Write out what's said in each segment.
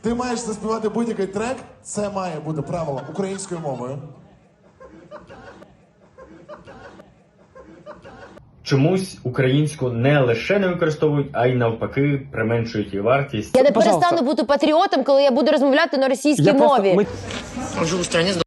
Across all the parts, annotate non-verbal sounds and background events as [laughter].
Ти маєш заспівати будь-який трек, це має бути правило українською мовою. Чомусь українську не лише не використовують, а й навпаки применшують її вартість. Я не Пожалуйста. перестану бути патріотом, коли я буду розмовляти на російській Я просто- мові. ми- Живу в стране с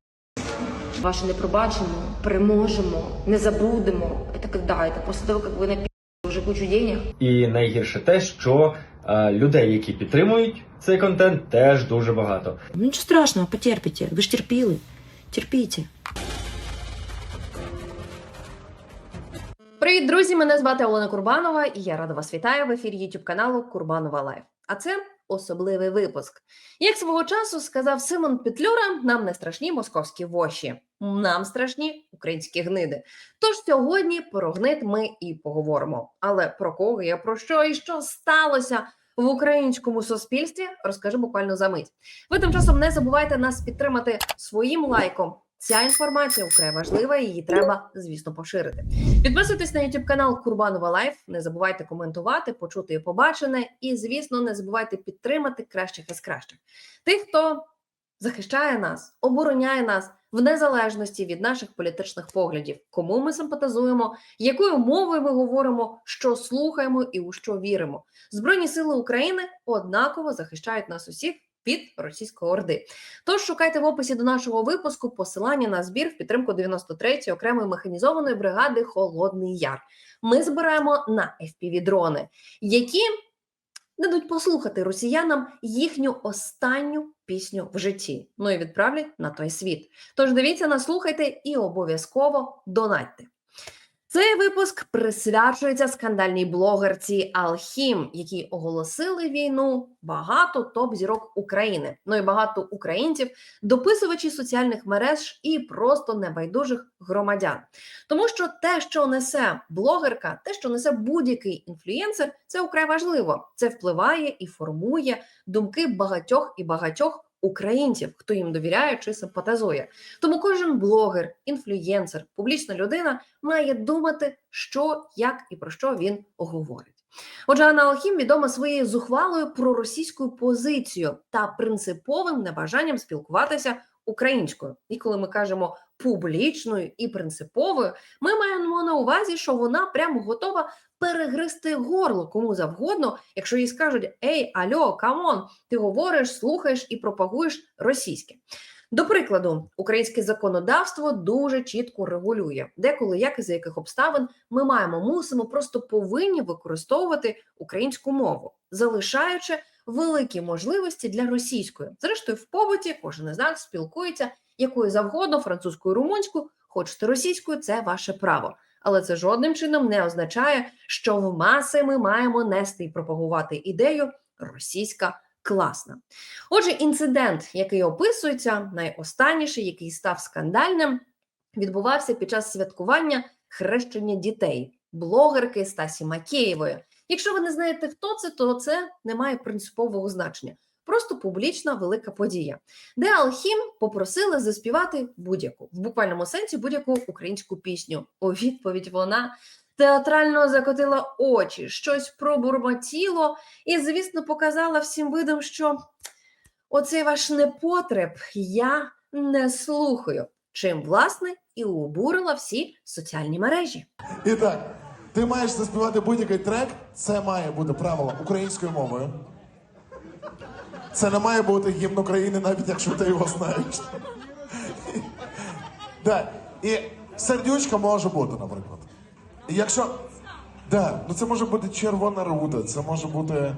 Ваше не пробачимо, переможемо, не забудемо. Это когда? Это после того, как вы напили уже кучу денег? І найгірше те, що е, людей, які підтримують цей контент, теж дуже багато. Ну ничего страшного, потерпіть. Ви ж терпіли. Терпіть Привіт, друзі! Мене звати Олена Курбанова, і я рада вас вітаю в ефірі YouTube каналу Курбанова Лайф. А це особливий випуск. Як свого часу сказав Симон Петлюра, нам не страшні московські воші, нам страшні українські гниди. Тож сьогодні про гнид ми і поговоримо. Але про кого я про що і що сталося в українському суспільстві, розкажу буквально за мить. Ви тим часом не забувайте нас підтримати своїм лайком. Ця інформація вкрай важлива, її треба, звісно, поширити. Підписуйтесь на YouTube канал Курбанова Лайф. Не забувайте коментувати, почути і побачене. І, звісно, не забувайте підтримати кращих із кращих. Тих, хто захищає нас, обороняє нас в незалежності від наших політичних поглядів, кому ми симпатизуємо, якою мовою ми говоримо, що слухаємо і у що віримо. Збройні сили України однаково захищають нас усіх. Від російської орди. Тож шукайте в описі до нашого випуску посилання на збір в підтримку 93-ї окремої механізованої бригади Холодний Яр. Ми збираємо на fpv дрони, які дадуть послухати росіянам їхню останню пісню в житті. Ну і відправлять на той світ. Тож дивіться, наслухайте і обов'язково донатьте. Цей випуск присвячується скандальній блогерці Алхім, якій оголосили війну багато топ-зірок України. Ну і багато українців, дописувачі соціальних мереж і просто небайдужих громадян. Тому що те, що несе блогерка, те, що несе будь-який інфлюєнсер, це украй важливо. Це впливає і формує думки багатьох і багатьох українців, хто їм довіряє чи симпатизує. Тому кожен блогер, інфлюєнсер, публічна людина має думати, що, як і про що він говорить. Отже, Анна Алхім відома своєю зухвалою проросійською позицією та принциповим небажанням спілкуватися українською. І коли ми кажемо публічною і принциповою, ми маємо на увазі, що вона прямо готова перегризти горло кому завгодно, якщо їй скажуть: Ей, альо, камон, ти говориш, слухаєш і пропагуєш російське. До прикладу, українське законодавство дуже чітко регулює, деколи як і за яких обставин ми маємо, мусимо, просто повинні використовувати українську мову, залишаючи великі можливості для російської. Зрештою, в побуті кожен із нас спілкується якою завгодно, французькою, румунською, хочете російською, це ваше право. Але це жодним чином не означає, що в маси ми маємо нести і пропагувати ідею російська класна. Отже, інцидент, який описується, найостанніший, який став скандальним, відбувався під час святкування хрещення дітей, блогерки Стасі Макеєвої. Якщо ви не знаєте, хто це, то це не має принципового значення. Просто публічна велика подія, де Алхім попросили заспівати будь-яку в буквальному сенсі будь-яку українську пісню. У відповідь вона театрально закотила очі, щось пробурмотіло і, звісно, показала всім видом, що оцей ваш непотреб я не слухаю. Чим, власне, і обурила всі соціальні мережі. І так, ти маєш заспівати будь-який трек, це має бути правило українською мовою. Це не має бути гімн України, навіть якщо ти його знаєш. Да. І сердючка може бути, наприклад. І Якщо. Да, ну це може бути червона руда, це може бути.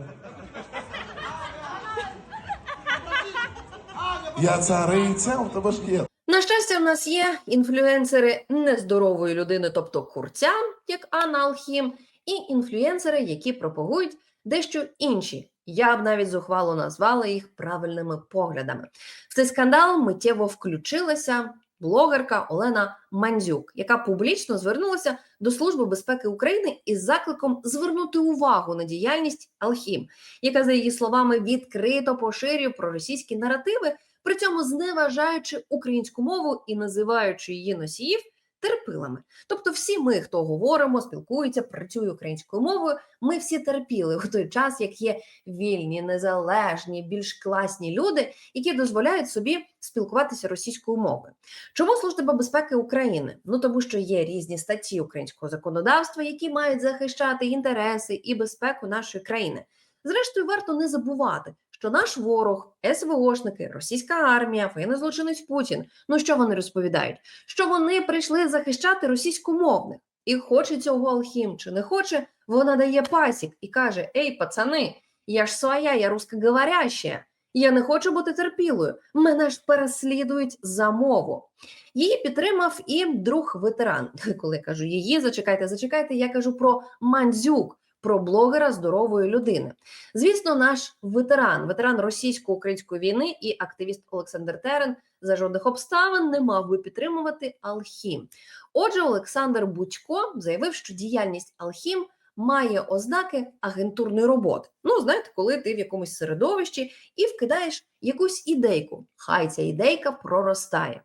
Я цариця, у тебе ж є. На щастя, в нас є інфлюенсери нездорової людини, тобто курця, як Анна Алхім, і інфлюенсери, які пропагують дещо інші. Я б навіть зухвало назвала їх правильними поглядами. В цей скандал миттєво включилася блогерка Олена Мандзюк, яка публічно звернулася до Служби безпеки України із закликом звернути увагу на діяльність Алхім, яка, за її словами, відкрито поширює проросійські наративи, при цьому зневажаючи українську мову і називаючи її носіїв терпилами. Тобто, всі ми, хто говоримо, спілкується, працює українською мовою, ми всі терпіли у той час, як є вільні, незалежні, більш класні люди, які дозволяють собі спілкуватися російською мовою. Чому служба безпеки України? Ну тому що є різні статті українського законодавства, які мають захищати інтереси і безпеку нашої країни. Зрештою, варто не забувати, що наш ворог, СВОшники, російська армія, воєнний злочинець Путін. Ну що вони розповідають? Що вони прийшли захищати російськомовних. І хоче цього Алхім чи не хоче, вона дає пасік і каже: Ей, пацани, я ж своя, я русскоговоряща. Я не хочу бути терпілою. Мене ж переслідують за мову. Її підтримав і друг ветеран. [laughs] Коли я кажу її, зачекайте, зачекайте, я кажу про Мандзюк, про блогера здорової людини. Звісно, наш ветеран, ветеран російсько-української війни і активіст Олександр Терен за жодних обставин не мав би підтримувати Алхім. Отже, Олександр Будько заявив, що діяльність Алхім має ознаки агентурної роботи. Ну, знаєте, коли ти в якомусь середовищі і вкидаєш якусь ідейку. Хай ця ідейка проростає.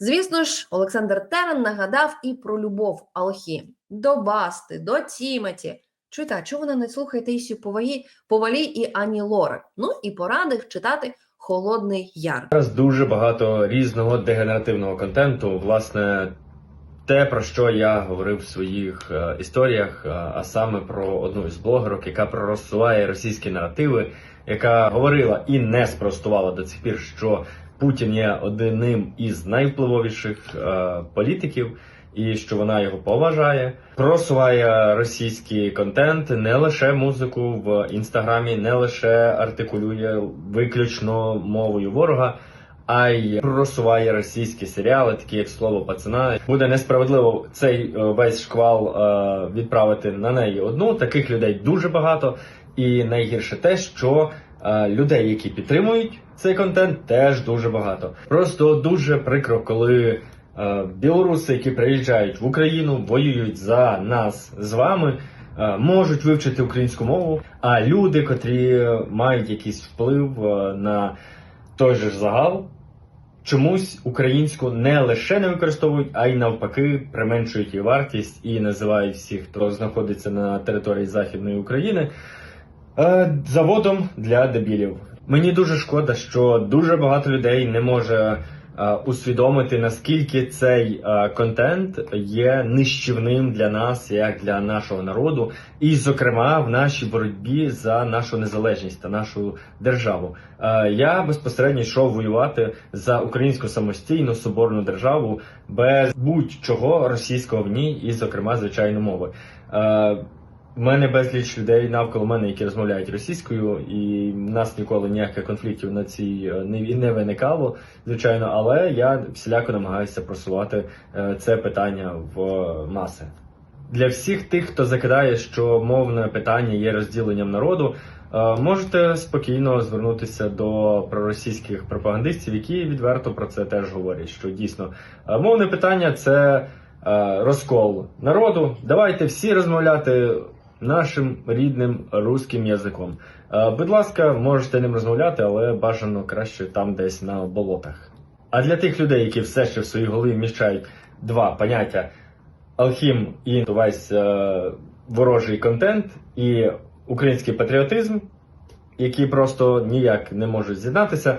Звісно ж, Олександр Терен нагадав і про любов Алхім до Басти, до Тімоті. Чуєте, а чого вона не слухає Таїсію Повалі, Повалі і Ані Лори? Ну і порадив читати Холодний Яр. Зараз дуже багато різного дегенеративного контенту. Власне, те, про що я говорив в своїх е, історіях, е, а саме про одну із блогерок, яка проросуває російські наративи, яка говорила і не спростувала до цих пір, що Путін є одним із найвпливовіших е, політиків. І що вона його поважає, просуває російський контент, не лише музику в інстаграмі, не лише артикулює виключно мовою ворога, а й просуває російські серіали, такі як слово пацана. Буде несправедливо цей е, весь шквал е, відправити на неї одну. Таких людей дуже багато, і найгірше те, що е, людей, які підтримують цей контент, теж дуже багато. Просто дуже прикро, коли. Е, Білоруси, які приїжджають в Україну, воюють за нас з вами, е, можуть вивчити українську мову. А люди, котрі мають якийсь вплив е, на той же ж загал, чомусь українську не лише не використовують, а й навпаки применшують її вартість і називають всіх, хто знаходиться на території Західної України, заводом для дебілів. Мені дуже шкода, що дуже багато людей не може усвідомити, наскільки цей е, контент є нищівним для нас, як для нашого народу, і, зокрема, в нашій боротьбі за нашу незалежність та нашу державу. Е, Я безпосередньо йшов воювати за українську самостійну соборну державу без будь-чого російського в ній, і, зокрема, звичайно, мови. В мене безліч людей навколо мене, які розмовляють російською, і в нас ніколи ніяких конфліктів на цій е, не, не виникало, звичайно, але я всіляко намагаюся просувати е, це питання в маси. Для всіх тих, хто закидає, що мовне питання є розділенням народу, е, можете спокійно звернутися до проросійських пропагандистів, які відверто про це теж говорять. Що дійсно мовне питання це розкол народу. Давайте всі розмовляти нашим рідним руським язиком. Е, Будь ласка, можете ним розмовляти, але бажано краще там десь на болотах. А для тих людей, які все ще в своїй голові вміщають два поняття алхім і весь е, ворожий контент і український патріотизм, які просто ніяк не можуть з'єднатися.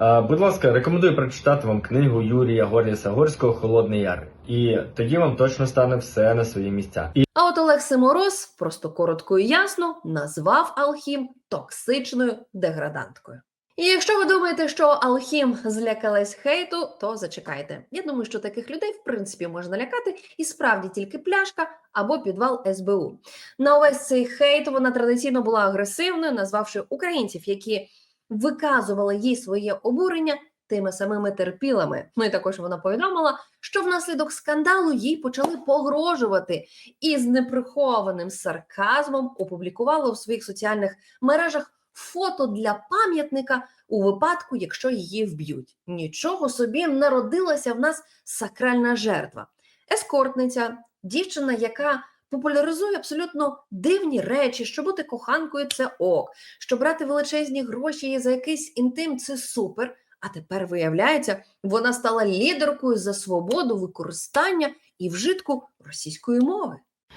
Е, будь ласка, рекомендую прочитати вам книгу Юрія Горліса Горського Холодний Яр. І тоді вам точно стане все на свої місця. І А от Олег Симороз просто коротко і ясно назвав Алхім токсичною деграданткою. І якщо ви думаєте, що Алхім злякалась хейту, то зачекайте. Я думаю, що таких людей в принципі можна лякати, і справді тільки пляшка або підвал СБУ. На увесь цей хейт вона традиційно була агресивною, назвавши українців, які виказували їй своє обурення тими самими терпілами. Ну і також вона повідомила, що внаслідок скандалу їй почали погрожувати і з неприхованим сарказмом опублікувала у своїх соціальних мережах фото для пам'ятника у випадку, якщо її вб'ють. Нічого собі народилася в нас сакральна жертва. Ескортниця, дівчина, яка популяризує абсолютно дивні речі, що бути коханкою це ок, що брати величезні гроші за якийсь інтим це супер. А тепер виявляється, вона стала лідеркою за свободу використання і вжитку російської мови.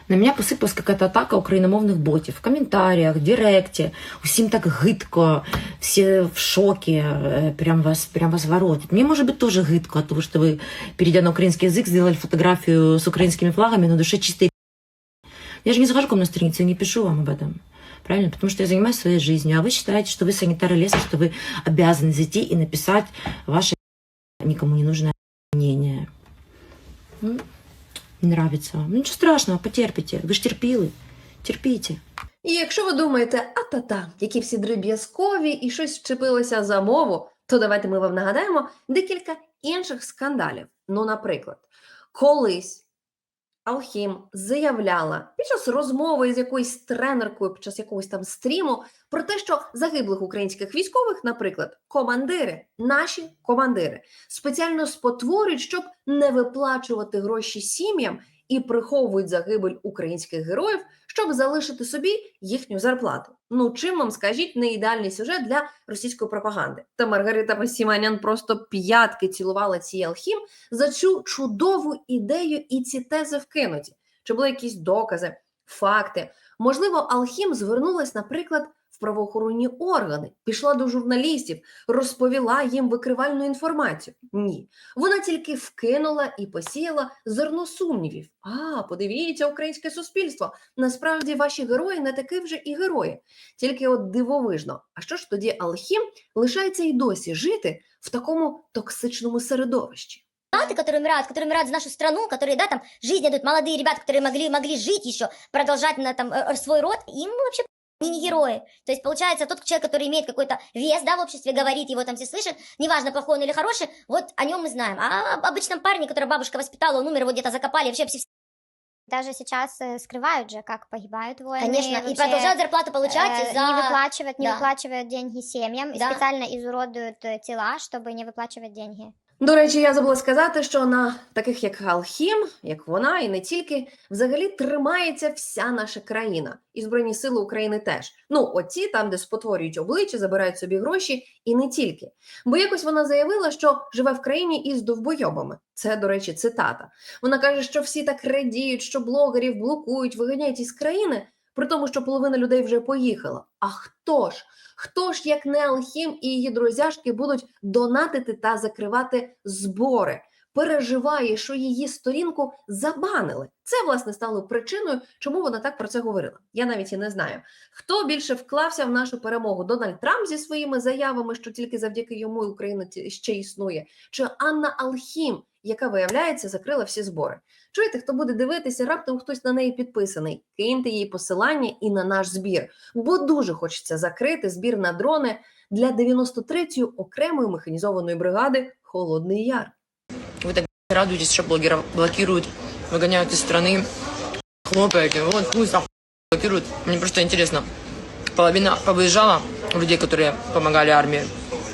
На меня посыпалась какая-то атака украиномовных ботів в комментариях, в директе. Усім так гидко, все в шоке, э, прям вас, прям вас воротит. Мне, может быть, тоже гидко от того, что вы, перейдя на украинский язык, сделали фотографию с украинскими флагами на душе чистой Я же не захожу к вам на страницу и не пишу вам об этом. Правильно? Потому что я занимаюсь своей жизнью. А вы считаете, что вы санитары леса, что вы обязаны зайти и написать ваше никому не нужное мнение. М? Не нравится вам. Ну ничего страшного, потерпите. Вы ж терпилы. Терпите. І якщо ви думаєте, а та-та, які всі дріб'язкові і щось вчепилося за мову, то давайте ми вам нагадаємо декілька інших скандалів. Ну, наприклад, колись Алхім заявляла під час розмови з якоюсь тренеркою, під час якогось там стріму, про те, що загиблих українських військових, наприклад, командири, наші командири, спеціально спотворюють, щоб не виплачувати гроші сім'ям і приховують загибель українських героїв, щоб залишити собі їхню зарплату. Ну чим вам скажіть не ідеальний сюжет для російської пропаганди? Та Маргарита Посіманян просто п'ятки цілувала цій алхім за цю чудову ідею і ці тези вкинуті. Чи були якісь докази, факти? Можливо, Алхім звернулась, наприклад, правоохоронні органи, пішла до журналістів, розповіла їм викривальну інформацію. Ні, вона тільки вкинула і посіяла зерно сумнівів. А, подивіться, українське суспільство. Насправді ваші герої не такі вже і герої. Тільки от дивовижно. А що ж тоді Алхім лишається і досі жити в такому токсичному середовищі? ребята, которые умирают, которые умирают за нашу страну, которые, да, там, жизнь идут, молодые ребята, которые могли, могли жить еще, продолжать на, там, э, свой род, им вообще они не герои. То есть, получается, тот человек, который имеет какой-то вес, да, в обществе, говорит, его там все слышат, неважно, плохой он или хороший, вот о нем мы знаем. А об обычном парне, который бабушка воспитала, он умер, его где-то закопали, вообще все... Даже сейчас э, скрывают же, как погибают воины. Конечно, и вообще, продолжают зарплату получать э, за... Не выплачивают, не Да. выплачивают деньги семьям, и Да. специально изуродуют э, тела, чтобы не выплачивать деньги. До речі, я забула сказати, що на таких як Алхім, як вона, і не тільки, взагалі тримається вся наша країна, і Збройні Сили України теж. Ну, оці там, де спотворюють обличчя, забирають собі гроші, і не тільки. Бо якось вона заявила, що живе в країні із довбойобами. Це, до речі, цитата. Вона каже, що всі так радіють, що блогерів блокують, виганяють із країни, при тому, що половина людей вже поїхала. А хто ж? Хто ж, як не Алхім і її друзяшки, будуть донатити та закривати збори? Переживає, що її сторінку забанили. Це власне стало причиною, чому вона так про це говорила. Я навіть і не знаю. Хто більше вклався в нашу перемогу? Дональд Трамп зі своїми заявами, що тільки завдяки йому Україна ще існує, чи Анна Алхім, яка виявляється, закрила всі збори. Чуєте, хто буде дивитися, раптом хтось на неї підписаний. Киньте їй посилання і на наш збір, бо дуже хочеться закрити збір на дрони для 93-ї окремої механізованої бригади Холодний Яр. Вы так радуетесь, что блогеров блокируют, выгоняют из страны, хлопаете. Вот пусть нахуй блокируют. Мне просто интересно. Половина повыезжала людей, которые помогали армии.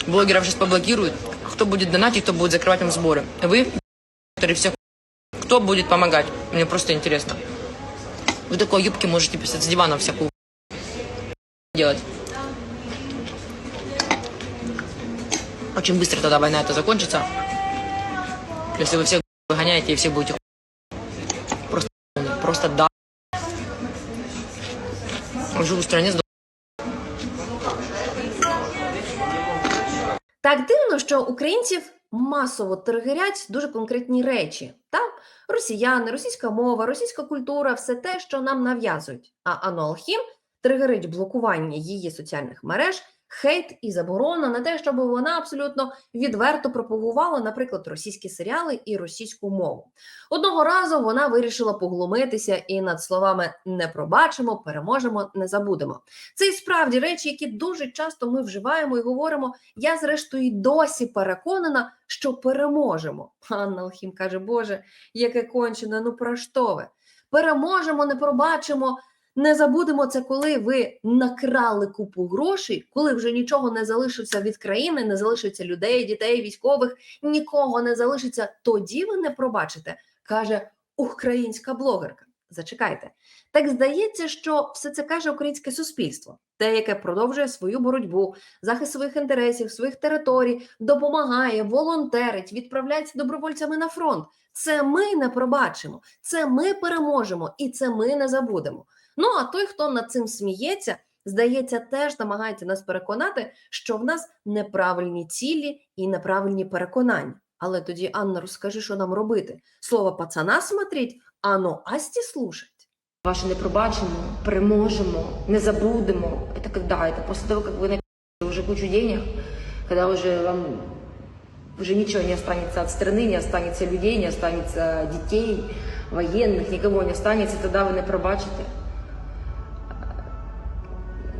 Блогеров сейчас поблокируют. Кто будет донатить, кто будет закрывать им сборы? Вы, которые все кто будет помогать? Мне просто интересно. Вы такой юбки можете писать с дивана всякую делать. Очень быстро тогда война это закончится. Если вы всех выгоняете и все будете просто, просто да. Живу в стране с Так дивно, що українців масово тригерять дуже конкретні речі. Та росіяни, російська мова, російська культура, все те, що нам нав'язують. А Ану Алхім тригерить блокування її соціальних мереж, хейт і заборона на те, щоб вона абсолютно відверто пропагувала, наприклад, російські серіали і російську мову. Одного разу вона вирішила поглумитися і над словами не пробачимо, переможемо, не забудемо. Це і справді речі, які дуже часто ми вживаємо і говоримо. Я, зрештою, досі переконана, що переможемо. Анна Алхім каже: Боже, яке кончене, ну про що ви? Переможемо, не пробачимо. Не забудемо це, коли ви накрали купу грошей, коли вже нічого не залишиться від країни, не залишиться людей, дітей, військових, нікого не залишиться. Тоді ви не пробачите, каже українська блогерка. Зачекайте. Так здається, що все це каже українське суспільство, те, яке продовжує свою боротьбу, захист своїх інтересів, своїх територій, допомагає, волонтерить, відправляється добровольцями на фронт. Це ми не пробачимо, це ми переможемо і це ми не забудемо. Ну а той, хто над цим сміється, здається, теж намагається нас переконати, що в нас неправильні цілі і неправильні переконання. Але тоді, Анна, розкажи, що нам робити. Слово пацана смотріть, а ну Асті слушать. Ваше не пробачимо, переможемо, не забудемо. Это когда? Это после того, как вы напи***ли уже кучу денег, когда уже вам уже ничего не останется от страны, не останется людей, не останется детей, военных, никого не останется, тогда вы не пробачите.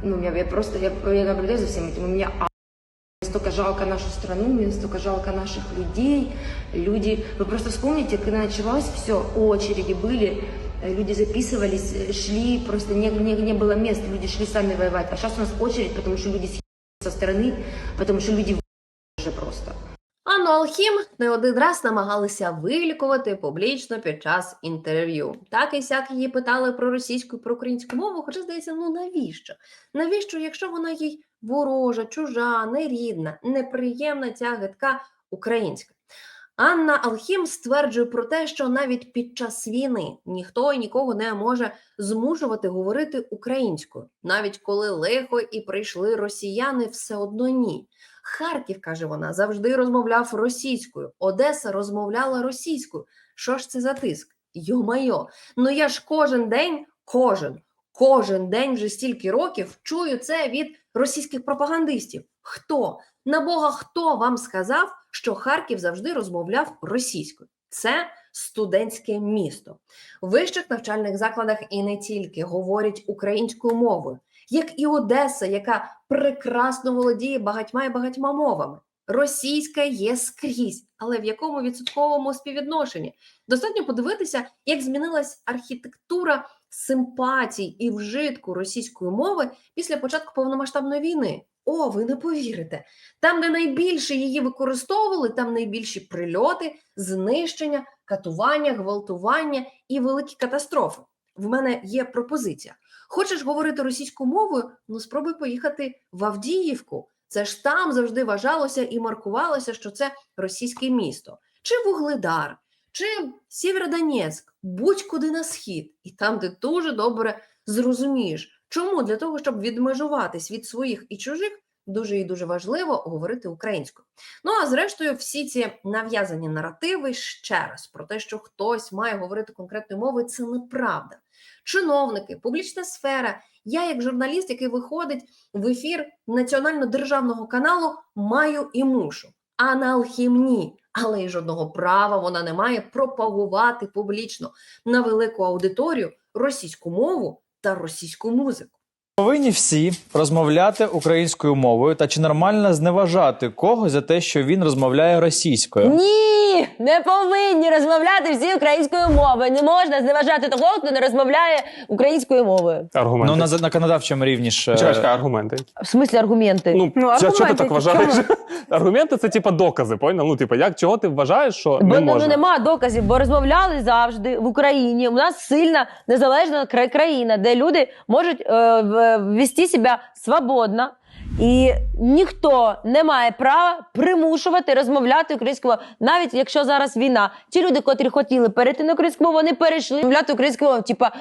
Ну, я, я просто, я, я наблюдаю за всем этим, у меня а- мне столько жалко нашу страну, мне столько жалко наших людей. Люди, вы просто вспомните, когда началось все, очереди были, э, люди записывались, э, шли, просто не, не, не было мест, люди шли сами воевать. А сейчас у нас очередь, потому что люди съебались со стороны, потому что люди уже просто. Анну Алхім не один раз намагалися вилікувати публічно під час інтерв'ю. Так і сяк її питали про російську і про українську мову, хоча здається, ну навіщо? Навіщо, якщо вона їй ворожа, чужа, нерідна, неприємна ця гидка українська? Анна Алхім стверджує про те, що навіть під час війни ніхто і нікого не може змушувати говорити українською, навіть коли лихо і прийшли росіяни, все одно ні. Харків, каже вона, завжди розмовляв російською. Одеса розмовляла російською. Що ж це за тиск? Йо-майо, ну я ж кожен день, кожен, кожен день вже стільки років чую це від російських пропагандистів. Хто? На Бога, хто вам сказав, що Харків завжди розмовляв російською? Це студентське місто. В вищих навчальних закладах і не тільки говорять українською мовою, як і Одеса, яка прекрасно володіє багатьма і багатьма мовами. Російська є скрізь, але в якому відсотковому співвідношенні? Достатньо подивитися, як змінилась архітектура симпатій і вжитку російської мови після початку повномасштабної війни. О, ви не повірите. Там, де найбільше її використовували, там найбільші прильоти, знищення, катування, гвалтування і великі катастрофи. В мене є пропозиція. Хочеш говорити російською мовою? Ну спробуй поїхати в Авдіївку. Це ж там завжди вважалося і маркувалося, що це російське місто, чи Вугледар, чи Сєвєродонецьк, будь-куди на схід, і там ти дуже добре зрозумієш, чому для того, щоб відмежуватись від своїх і чужих, дуже і дуже важливо говорити українською. Ну а зрештою, всі ці нав'язані наративи ще раз про те, що хтось має говорити конкретною мовою, це неправда. Чиновники, публічна сфера. Я, як журналіст, який виходить в ефір національно-державного каналу, маю і мушу. А на алхімні, але й жодного права вона не має пропагувати публічно на велику аудиторію російську мову та російську музику. Повинні всі розмовляти українською мовою та чи нормально зневажати когось за те, що він розмовляє російською. Ні, не повинні розмовляти всі українською мовою. Не можна зневажати того, хто не розмовляє українською мовою. Аргументи. Ну на за- законодавчому рівні ж. е, Чекай, чекай, аргументи. В смислі аргументи? Ну, що, що ти так вважаєш? [laughs] аргументи це типа докази, поняв? Ну, типа, як чого ти вважаєш, що Бо не ну, можна? нема доказів, бо розмовляли завжди в Україні. У нас сильна незалежна кра- країна, де люди можуть е, в- вести себе свободно. І ніхто не має права примушувати розмовляти українською. Навіть якщо зараз війна, ті люди, котрі хотіли перейти на українську мову, вони перейшли розмовляти українською мовою. Типа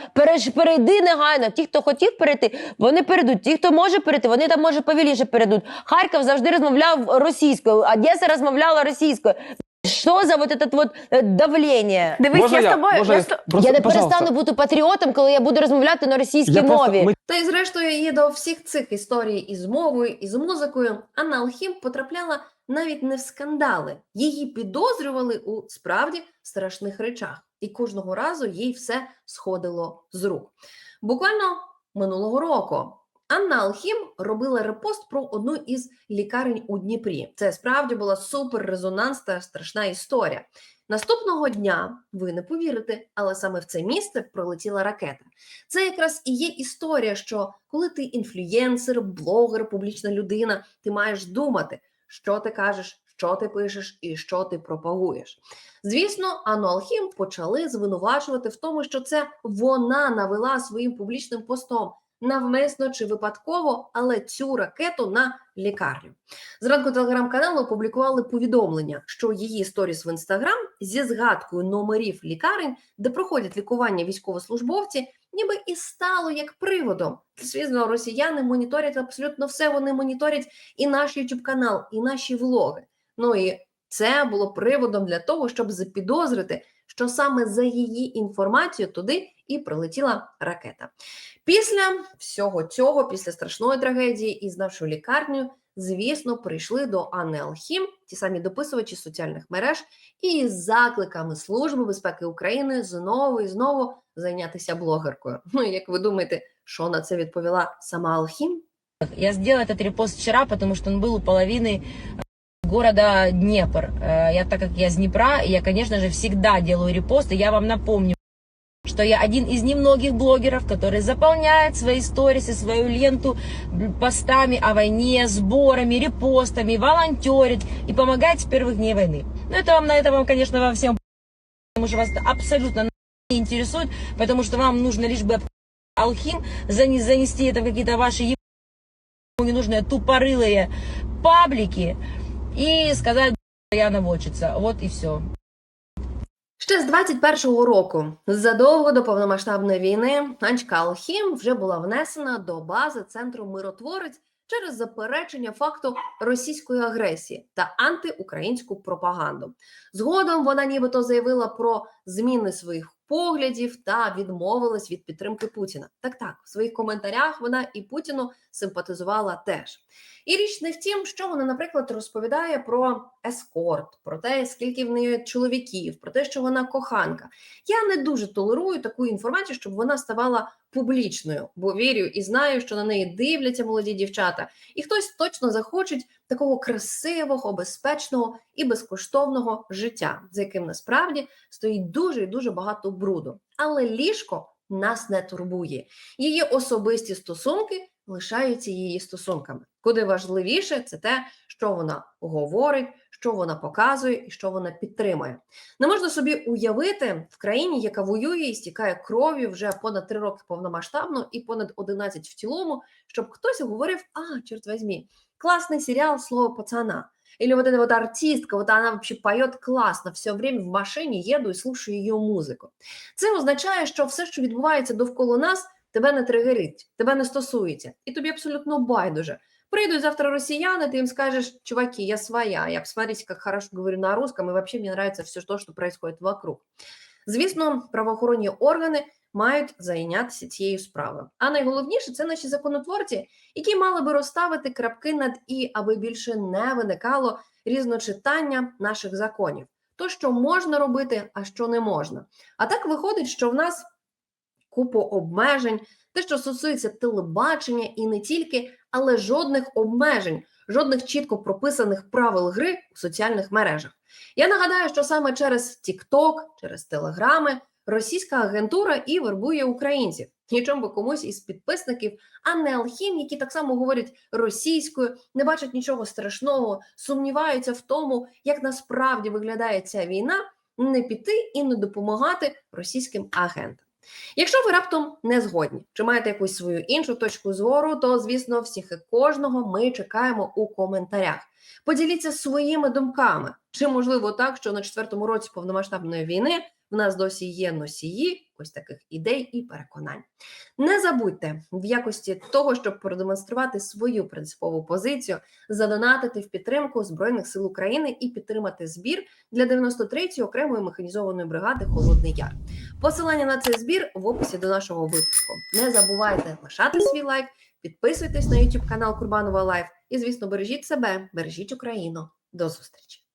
перейди негайно. Ті, хто хотів перейти, вони перейдуть. Ті, хто може перейти, вони там може повільніше перейдуть. Харків завжди розмовляв російською, Одеса розмовляла російською. Що за вот это вот давлення? Дивись, Можна я з тобою. Можна я я з просто, я не пожалуйста. перестану бути патріотом, коли я буду розмовляти на російській Я просто- мові. ми- Та й зрештою, і до всіх цих історій із мовою, і з музикою Анна Алхім потрапляла навіть не в скандали. Її підозрювали у справді страшних речах, і кожного разу їй все сходило з рук. Буквально минулого року. Анна Алхім робила репост про одну із лікарень у Дніпрі. Це справді була суперрезонансна та страшна історія. Наступного дня ви не повірите, але саме в це місце пролетіла ракета. Це якраз і є історія, що коли ти інфлюєнсер, блогер, публічна людина, ти маєш думати, що ти кажеш, що ти пишеш і що ти пропагуєш. Звісно, Анну Алхім почали звинувачувати в тому, що це вона навела своїм публічним постом навмисно чи випадково, але цю ракету на лікарню. Зранку телеграм-каналу опублікували повідомлення, що її сторіс в інстаграм зі згадкою номерів лікарень, де проходять лікування військовослужбовці, ніби і стало як приводом. Звісно, росіяни моніторять абсолютно все. Вони моніторять і наш YouTube канал, і наші влоги. Ну і це було приводом для того, щоб запідозрити, що саме за її інформацією туди і прилетіла ракета. Після всього цього, після страшної трагедії із нашою лікарнею, звісно, прийшли до Анни Алхім, ті самі дописувачі соціальних мереж, і з закликами Служби безпеки України знову і знову зайнятися блогеркою. Ну і як ви думаєте, що на це відповіла сама Алхім? Я сделала этот репост вчера, потому что он был у половины города Днепр. Э, Я, так как я с Днепра, я, конечно же, всегда делаю репосты. Я вам напомню, что я один из немногих блогеров, который заполняет свои сторисы, свою ленту постами о войне, сборами, репостами, волонтерит и помогает с первых дней войны. Но это вам на это вам, конечно, во всем потому что вас абсолютно не интересует, потому что вам нужно лишь бы алхим зане- занести это в какие-то ваши ненужные тупорылые паблики и сказать, я наводчица. Вот и все. Ще з 21-го року, задовго до повномасштабної війни, Анечка Алхім вже була внесена до бази центру миротворець через заперечення факту російської агресії та антиукраїнську пропаганду. Згодом вона нібито заявила про зміни своїх поглядів та відмовилась від підтримки Путіна. Так, так, в своїх коментарях вона і Путіну симпатизувала теж. І річ не в тім, що вона, наприклад, розповідає про ескорт, про те, скільки в неї чоловіків, про те, що вона коханка. Я не дуже толерую таку інформацію, щоб вона ставала публічною, бо вірю і знаю, що на неї дивляться молоді дівчата, і хтось точно захоче такого красивого, безпечного і безкоштовного життя, за яким насправді стоїть дуже і дуже багато бруду. Але ліжко нас не турбує. Її особисті стосунки лишаються її стосунками. Куди важливіше, це те, що вона говорить, що вона показує і що вона підтримує. Не можна собі уявити в країні, яка воює і стікає кров'ю вже понад 3 роки повномасштабно і понад 11 в цілому, щоб хтось говорив: а, чорт возьми, классный сериал «Слово пацана». Или вот эта вот артистка, вот она вообще поет класно, все время в машині їду і слушаю її музику. Це означає, що все, що відбувається довкола нас, тебе не тригерить, тебе не стосується, і тобі абсолютно байдуже. Прийдуть завтра россияне, ты им скажешь, чуваки, я своя, я посмотрите, как хорошо говорю на русском, и вообще мне нравится все то, что происходит вокруг. Звісно, правоохоронні органи мають зайнятися цією справою. А найголовніше це наші законотворці, які мали би розставити крапки над і, аби більше не виникало різночитання наших законів. То, що можна робити, а що не можна. А так виходить, що в нас купу обмежень, те, що стосується телебачення, і не тільки, але жодних обмежень, жодних чітко прописаних правил гри у соціальних мережах. Я нагадаю, що саме через TikTok, через телеграми російська агентура і вербує українців. Нічому би комусь із підписників, а не алхім, які так само говорять російською, не бачать нічого страшного, сумніваються в тому, як насправді виглядає ця війна, не піти і не допомагати російським агентам. Якщо ви раптом не згодні чи маєте якусь свою іншу точку зору, то звісно всіх і кожного ми чекаємо у коментарях. Поділіться своїми думками. Чи можливо так, що на четвертому році повномасштабної війни в нас досі є носії ось таких ідей і переконань. Не забудьте в якості того, щоб продемонструвати свою принципову позицію, задонатити в підтримку Збройних сил України і підтримати збір для 93-ї окремої механізованої бригади Холодний Яр. Посилання на цей збір в описі до нашого випуску. Не забувайте лишати свій лайк, підписуйтесь на YouTube канал Курбанова Лайф і, звісно, бережіть себе, бережіть Україну. До зустрічі!